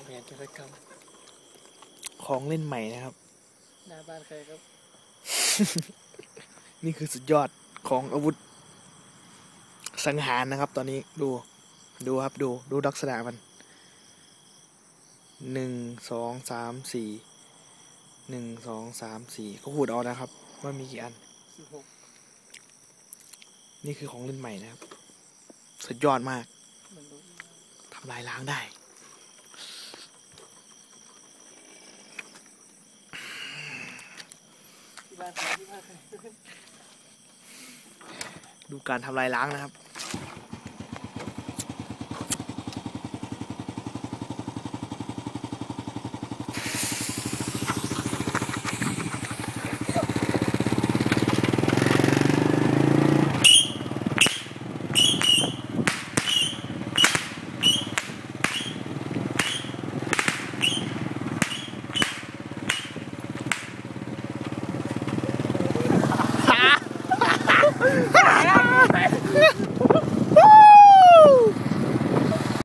างแผนกิจกรรม ของเล่นใหม่นะครับ หน้าบ้านใครครับ นี่คือสุดยอดของอาวุธ สังหารนะครับ ตอนนี้ดู ดูครับดู ดูลักษณะมันหนึ่งสองสามสี่หนึ่งสองสามสี่เขาหูดเอานะครับ ว่ามีกี่อันสิบหกนี่คือของเล่นใหม่นะครับ สุดยอดมากมันรู้ทำลายล้างได้ ที่บ้านใครที่บ้านใคร ดูการทำลายล้างนะครับ Ah!